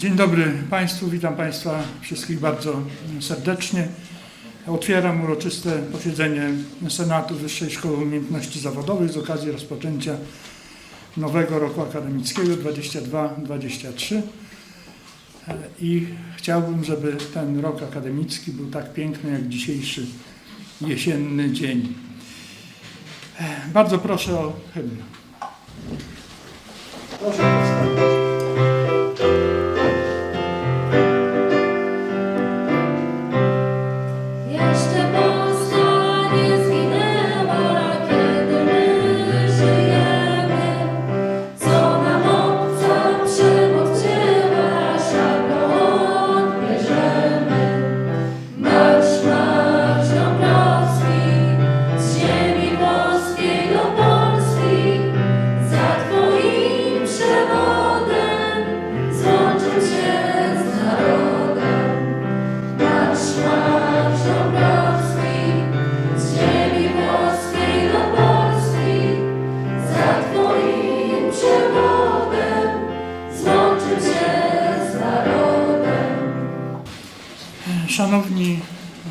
Dzień dobry Państwu, witam Państwa wszystkich bardzo serdecznie. Otwieram uroczyste posiedzenie Senatu Wyższej Szkoły Umiejętności Zawodowych z okazji rozpoczęcia nowego roku akademickiego 22-23 i chciałbym, żeby ten rok akademicki był tak piękny jak dzisiejszy jesienny dzień. Bardzo proszę o hymn. Proszę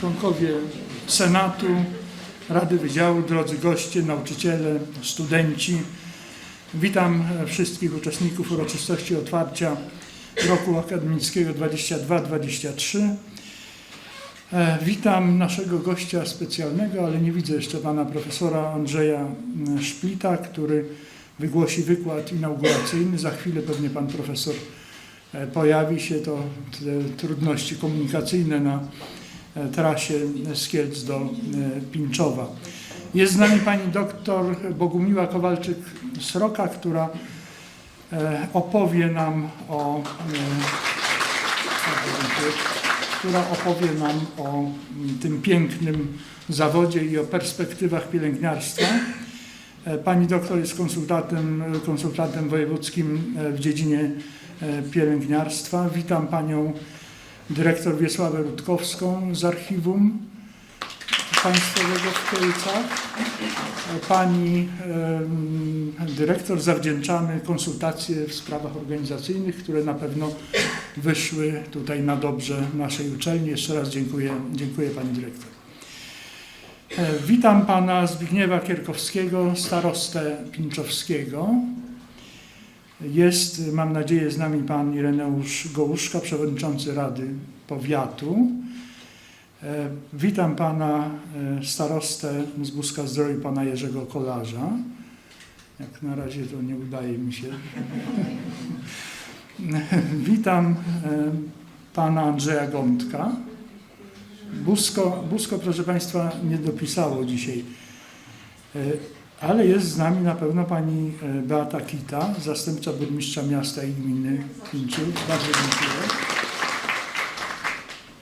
członkowie Senatu, Rady Wydziału, drodzy goście, nauczyciele, studenci, witam wszystkich uczestników uroczystości otwarcia roku akademickiego 22-23. E, Witam naszego gościa specjalnego, ale nie widzę jeszcze pana profesora Andrzeja mm, Szplita, który wygłosi wykład inauguracyjny. Za chwilę pewnie pan profesor e, pojawi się, to trudności komunikacyjne na trasie z Kielc do e, Pińczowa. Jest z nami pani doktor Bogumiła Kowalczyk-Sroka, która e, opowie nam o e, która opowie nam o mm, tym pięknym zawodzie i o perspektywach pielęgniarstwa. Pani doktor jest konsultantem, konsultantem wojewódzkim w dziedzinie pielęgniarstwa. Witam panią dyrektor Wiesławę Rutkowską z archiwum państwowego w Kielcach. Pani dyrektor zawdzięczamy konsultacje w sprawach organizacyjnych, które na pewno wyszły tutaj na dobrze naszej uczelni. Jeszcze raz dziękuję, dziękuję Pani Dyrektor. E, Witam Pana Zbigniewa Kierkowskiego, starostę Pinczowskiego. Jest, mam nadzieję, z nami Pan Ireneusz Gołuszka, Przewodniczący Rady Powiatu. E, Witam Pana e, starostę z Buska Zdroju, Pana Jerzego Kolarza. Jak na razie to nie udaje mi się. Witam e, pana Andrzeja Gądka. Busko, Busko, proszę państwa, nie dopisało dzisiaj, ale jest z nami na pewno pani e, Beata Kita, zastępca burmistrza miasta i gminy Pińczów. Bardzo dziękuję.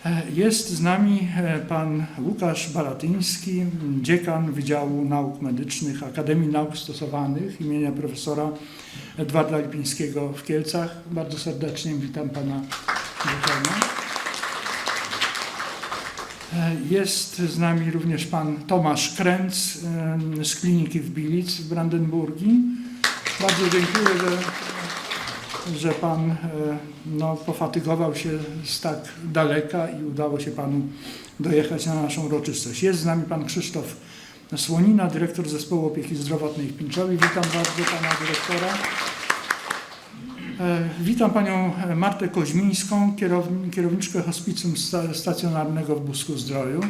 E, Jest z nami e, pan Łukasz Balatyński, dziekan Wydziału Nauk Medycznych Akademii Nauk Stosowanych imienia profesora Edwarda Lipińskiego w Kielcach. Bardzo serdecznie witam pana dziekana. E, Jest z nami również pan Tomasz Kręc z kliniki w Bilic w Brandenburgii. Bardzo dziękuję, że, że pan e, no, pofatygował się z tak daleka i udało się panu dojechać na naszą uroczystość. Jest z nami pan Krzysztof Słonina, dyrektor Zespołu Opieki Zdrowotnej w Pińczowie. Witam bardzo pana dyrektora. E, Witam panią Martę Koźmińską, kierowni- kierowniczkę hospicjum sta- stacjonarnego w Busku Zdroju.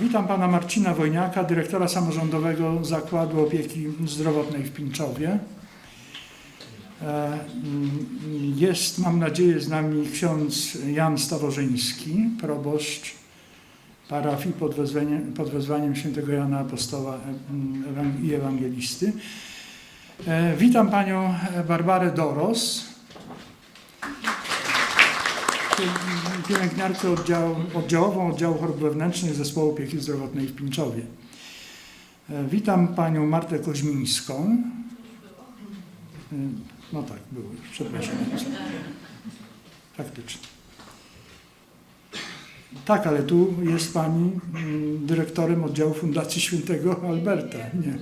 Witam pana Marcina Wojniaka, dyrektora samorządowego Zakładu Opieki Zdrowotnej w Pińczowie. E, mm, Jest, mam nadzieję, z nami ksiądz Jan Staworzyński, proboszcz parafii pod wezwaniem, pod wezwaniem świętego Jana Apostoła e, mm, i Ewangelisty. E, Witam panią Barbarę Doros, pie- pielęgniarkę oddziału, oddziałową oddziału chorób wewnętrznych Zespołu Opieki Zdrowotnej w Pińczowie. E, Witam panią Martę Koźmińską. E, No tak, było już, przepraszam. Faktycznie. Tak, ale tu jest pani mm, dyrektorem oddziału Fundacji Świętego Alberta. Nie.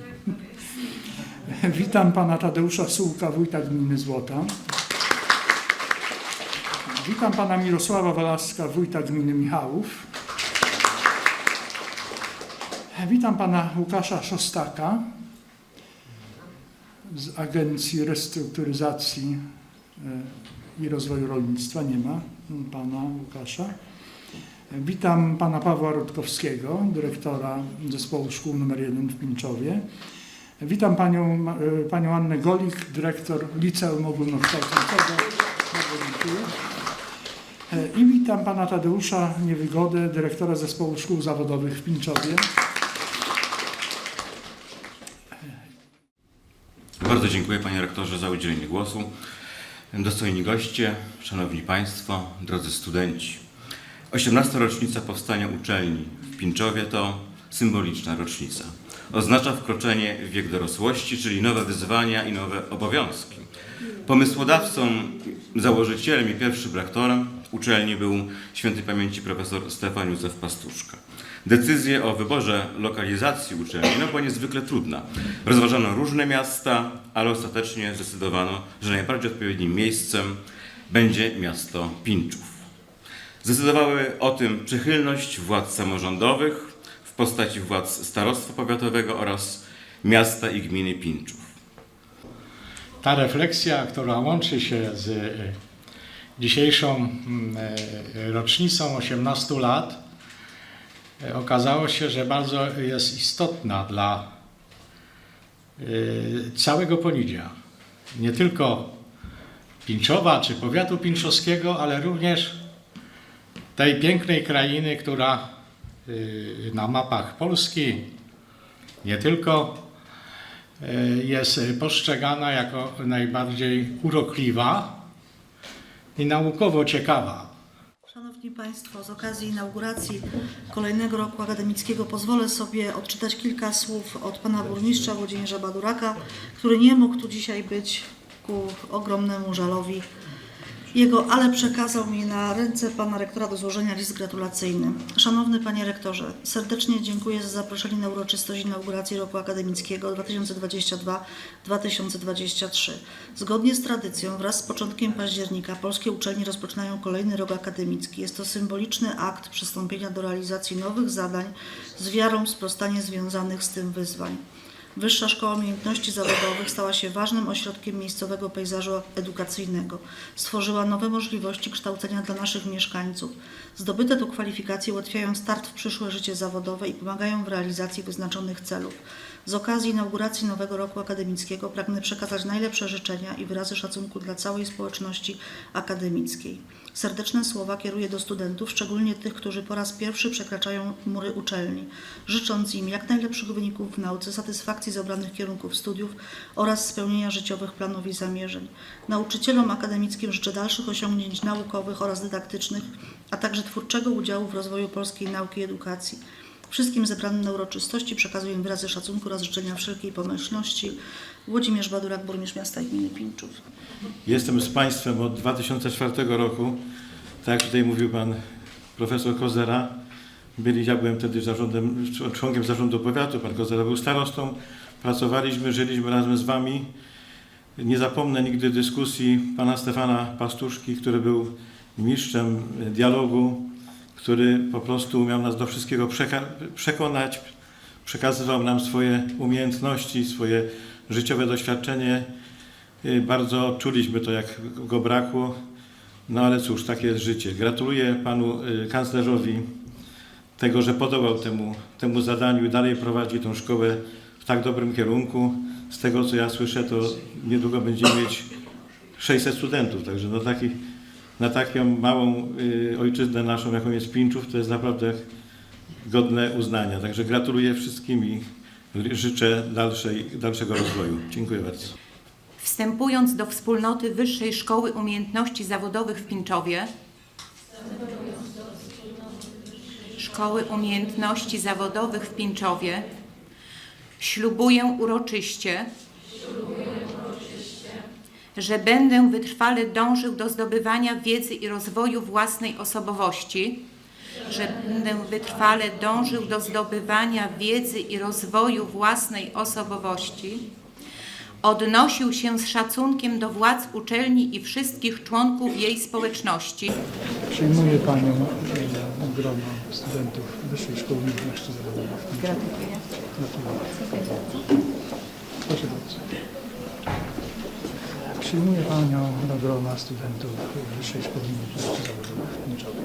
Witam pana Tadeusza Sułka, wójta gminy Złota. Witam pana Mirosława Walaska, wójta gminy Michałów. Witam pana Łukasza Szostaka z Agencji Restrukturyzacji e, i Rozwoju Rolnictwa. Nie ma pana Łukasza. Witam pana Pawła Rutkowskiego, dyrektora Zespołu Szkół nr 1 w Pińczowie. Witam panią, e, panią Annę Golik, dyrektor Liceum Ogólnokształcącego. I witam pana Tadeusza Niewygodę, dyrektora Zespołu Szkół Zawodowych w Pińczowie. Bardzo dziękuję panie rektorze za udzielenie głosu. Dostojni goście, szanowni państwo, drodzy studenci. 18. rocznica powstania uczelni w Pińczowie to symboliczna rocznica. Oznacza wkroczenie w wiek dorosłości, czyli nowe wyzwania i nowe obowiązki. Pomysłodawcą, założycielem i pierwszym rektorem uczelni był świętej pamięci profesor Stefan Józef Pastuszka. Decyzję o wyborze lokalizacji uczelni no, była niezwykle trudna. Rozważano różne miasta, ale ostatecznie zdecydowano, że najbardziej odpowiednim miejscem będzie miasto Pinczów. Zdecydowały o tym przychylność władz samorządowych postaci władz starostwa powiatowego oraz miasta i gminy Pinczów. ta refleksja, która łączy się z e, dzisiejszą mm, e, rocznicą 18 lat, e, okazało się, że bardzo jest istotna dla całego Ponidzia. Nie tylko Pińczowa czy powiatu pińczowskiego, ale również tej pięknej krainy, która na mapach Polski nie tylko e, jest postrzegana jako najbardziej urokliwa i naukowo ciekawa. Szanowni Państwo, z okazji inauguracji kolejnego roku akademickiego pozwolę sobie odczytać kilka słów od pana burmistrza Włodzimierza Baduraka, który nie mógł tu dzisiaj być ku ogromnemu żalowi jego, ale przekazał mi na ręce pana rektora do złożenia list gratulacyjny. Szanowny panie rektorze, serdecznie dziękuję za zaproszenie na uroczystość inauguracji roku akademickiego 2022-2023. Zgodnie z tradycją, wraz z początkiem października polskie uczelnie rozpoczynają kolejny rok akademicki. Jest to symboliczny akt przystąpienia do realizacji nowych zadań z wiarą w sprostanie związanych z tym wyzwań. Wyższa Szkoła Umiejętności Zawodowych stała się ważnym ośrodkiem miejscowego pejzażu edukacyjnego. Stworzyła nowe możliwości kształcenia dla naszych mieszkańców. Zdobyte tu kwalifikacje ułatwiają start w przyszłe życie zawodowe i pomagają w realizacji wyznaczonych celów. Z okazji inauguracji nowego roku akademickiego pragnę przekazać najlepsze życzenia i wyrazy szacunku dla całej społeczności akademickiej. Serdeczne słowa kieruję do studentów, szczególnie tych, którzy po raz pierwszy przekraczają mury uczelni, życząc im jak najlepszych wyników w nauce, satysfakcji z obranych kierunków studiów oraz spełnienia życiowych planów i zamierzeń. Nauczycielom akademickim życzę dalszych osiągnięć naukowych oraz dydaktycznych, a także twórczego udziału w rozwoju polskiej nauki i edukacji. Wszystkim zebranym na uroczystości przekazuję wyrazy szacunku oraz życzenia wszelkiej pomyślności. Włodzimierz Badurak, burmistrz miasta i gminy Pińczów. Jestem z Państwem od 2004 roku. Tak jak tutaj mówił Pan Profesor Kozera, byli, ja byłem wtedy zarządem, członkiem zarządu powiatu, Pan Kozera był starostą. Pracowaliśmy, żyliśmy razem z Wami. Nie zapomnę nigdy dyskusji Pana Stefana Pastuszki, który był mistrzem dialogu, który po prostu umiał nas do wszystkiego przekonać, przekazywał nam swoje umiejętności, swoje życiowe doświadczenie. Y, Bardzo czuliśmy to, jak go brakło. No ale cóż, takie jest życie. Gratuluję panu y, kanclerzowi tego, że podobał temu, temu zadaniu i dalej prowadzi tą szkołę w tak dobrym kierunku. Z tego, co ja słyszę, to niedługo będziemy mieć 600 studentów. Także no taki, na taką małą y, ojczyznę naszą, jaką jest Pinczów, to jest naprawdę godne uznania. Także gratuluję wszystkim i życzę dalszej, dalszego rozwoju. Dziękuję bardzo. Wstępując do wspólnoty Wyższej Szkoły Umiejętności Zawodowych w Pińczowie, Szkoły Umiejętności Zawodowych w Pińczowie, ślubuję uroczyście, że będę wytrwale dążył do zdobywania wiedzy i rozwoju własnej osobowości, że będę wytrwale dążył do zdobywania wiedzy i rozwoju własnej osobowości, odnosił się z szacunkiem do władz uczelni i wszystkich członków jej społeczności, Przyjmuję Panią grono studentów Wyższej Szkoły Umiejętności Zawodowych. Gratuluję. Proszę bardzo. Przyjmuję Panią do grona studentów Wyższej Szkoły Umiejętności Zawodowych w Pińczowie.